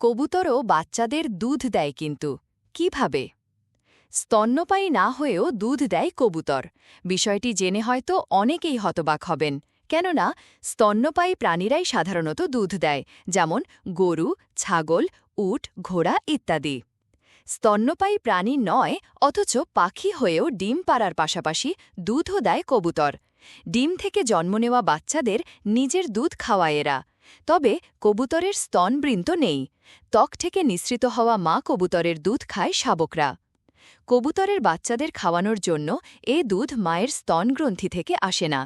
কবুতরও বাচ্চাদের দুধ দেয় কিন্তু। কীভাবে? স্তন্যপায়ী না হয়েও দুধ দেয় কবুতর। বিষয়টি জেনে হয়তো অনেকেই হতবাক হবেন। কেননা, স্তন্যপায়ী প্রাণীরাই সাধারণত দুধ দেয়, যেমন গরু, ছাগল, উট, ঘোড়া ইত্যাদি। স্তন্যপায়ী প্রাণী নয়, অথচ পাখি হয়েও ডিম পাড়ার পাশাপাশি দুধও দেয় কবুতর। ডিম থেকে জন্ম নেওয়া বাচ্চাদের নিজের দুধ খাওয়ায় এরা। তবে কবুতরের স্তনবৃন্ত নেই। ত্বক থেকে নিঃসৃত হওয়া মা কবুতরের দুধ খায় শাবকরা। কবুতরের বাচ্চাদের খাওয়ানোর জন্য এ দুধ মায়ের স্তনগ্রন্থি থেকে আসে না।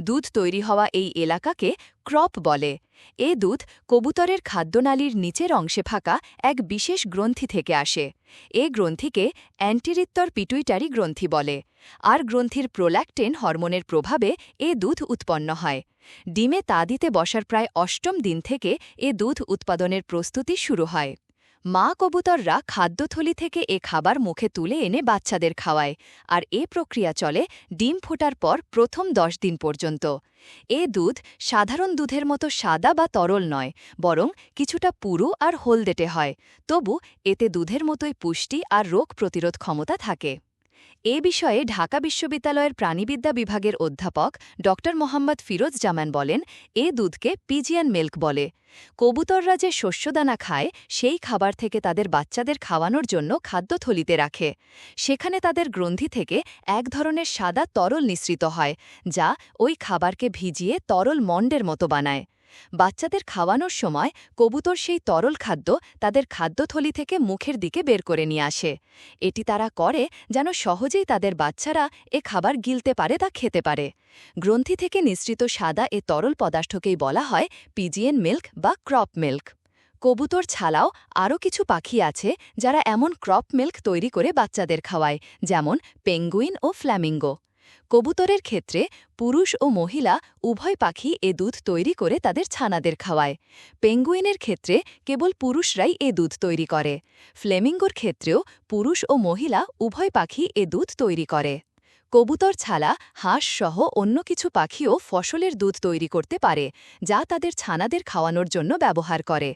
দুধ তৈরি হওয়া এই এলাকাকে ক্রপ বলে। এ দুধ কবুতরের খাদ্যনালীর নিচের অংশে ফাঁকা এক বিশেষ গ্রন্থি থেকে আসে। এ গ্রন্থিকে অ্যান্টিরিত্তর পিটুইটারি গ্রন্থি বলে। আর গ্রন্থির প্রোল্যাক্টেন হরমোনের প্রভাবে এ দুধ উৎপন্ন হয়। ডিমে তা দিতে বসার প্রায় অষ্টম দিন থেকে এ দুধ উৎপাদনের প্রস্তুতি শুরু হয়। মা কবুতররা খাদ্যথলি থেকে এ খাবার মুখে তুলে এনে বাচ্চাদের খাওয়ায়, আর এ প্রক্রিয়া চলে ডিম ফোটার পর প্রথম দশ দিন পর্যন্ত। এ দুধ সাধারণ দুধের মতো সাদা বা তরল নয়, বরং কিছুটা পুরু আর হলদেটে হয়, তবু এতে দুধের মতোই পুষ্টি আর রোগ প্রতিরোধ ক্ষমতা থাকে। এ বিষয়ে ঢাকা বিশ্ববিদ্যালয়ের প্রাণীবিদ্যা বিভাগের অধ্যাপক ড মোহাম্মদ ফিরোজ জামান বলেন, এ দুধকে পিজিয়ান মিল্ক বলে। কবুতররা যে শস্যদানা খায়, সেই খাবার থেকে তাদের বাচ্চাদের খাওয়ানোর জন্য খাদ্যথলিতে রাখে। সেখানে তাদের গ্রন্থি থেকে এক ধরনের সাদা তরল নিঃসৃত হয়, যা ওই খাবারকে ভিজিয়ে তরল মণ্ডের মতো বানায়। বাচ্চাদের খাওয়ানোর সময় কবুতর সেই তরল খাদ্য তাদের খাদ্যথলি থেকে মুখের দিকে বের করে নিয়ে আসে। এটি তারা করে যেন সহজেই তাদের বাচ্চারা এ খাবার গিলতে পারে তা খেতে পারে। গ্রন্থি থেকে নিঃসৃত সাদা এ তরল পদার্থকেই বলা হয় পিজিএন মিল্ক বা ক্রপ মিল্ক। কবুতর ছাড়াও আরও কিছু পাখি আছে যারা এমন ক্রপ মিল্ক তৈরি করে বাচ্চাদের খাওয়ায়, যেমন পেঙ্গুইন ও ফ্ল্যামিঙ্গো। কবুতরের ক্ষেত্রে পুরুষ ও মহিলা উভয় পাখি এ দুধ তৈরি করে তাদের ছানাদের খাওয়ায়। পেঙ্গুইনের ক্ষেত্রে কেবল পুরুষরাই এ দুধ তৈরি করে। ফ্লেমিঙ্গোর ক্ষেত্রেও পুরুষ ও মহিলা উভয় পাখি এ দুধ তৈরি করে। কবুতর ছালা, হাঁস সহ অন্য কিছু পাখিও ফসলের দুধ তৈরি করতে পারে, যা তাদের ছানাদের খাওয়ানোর জন্য ব্যবহার করে।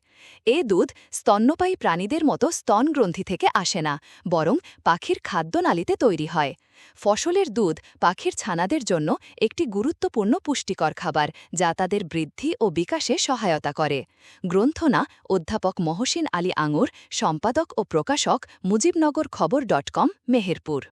এ দুধ স্তন্যপায়ী প্রাণীদের মতো স্তনগ্রন্থি থেকে আসে না, বরং পাখির খাদ্যনালীতে তৈরি হয়। ফসলের দুধ পাখির ছানাদের জন্য একটি গুরুত্বপূর্ণ পুষ্টিকর খাবার, যা তাদের বৃদ্ধি ও বিকাশে সহায়তা করে। গ্রন্থনা অধ্যাপক মহসিন আলী আঙুর, সম্পাদক ও প্রকাশক মুজিবনগর খবর ডট কম, মেহেরপুর।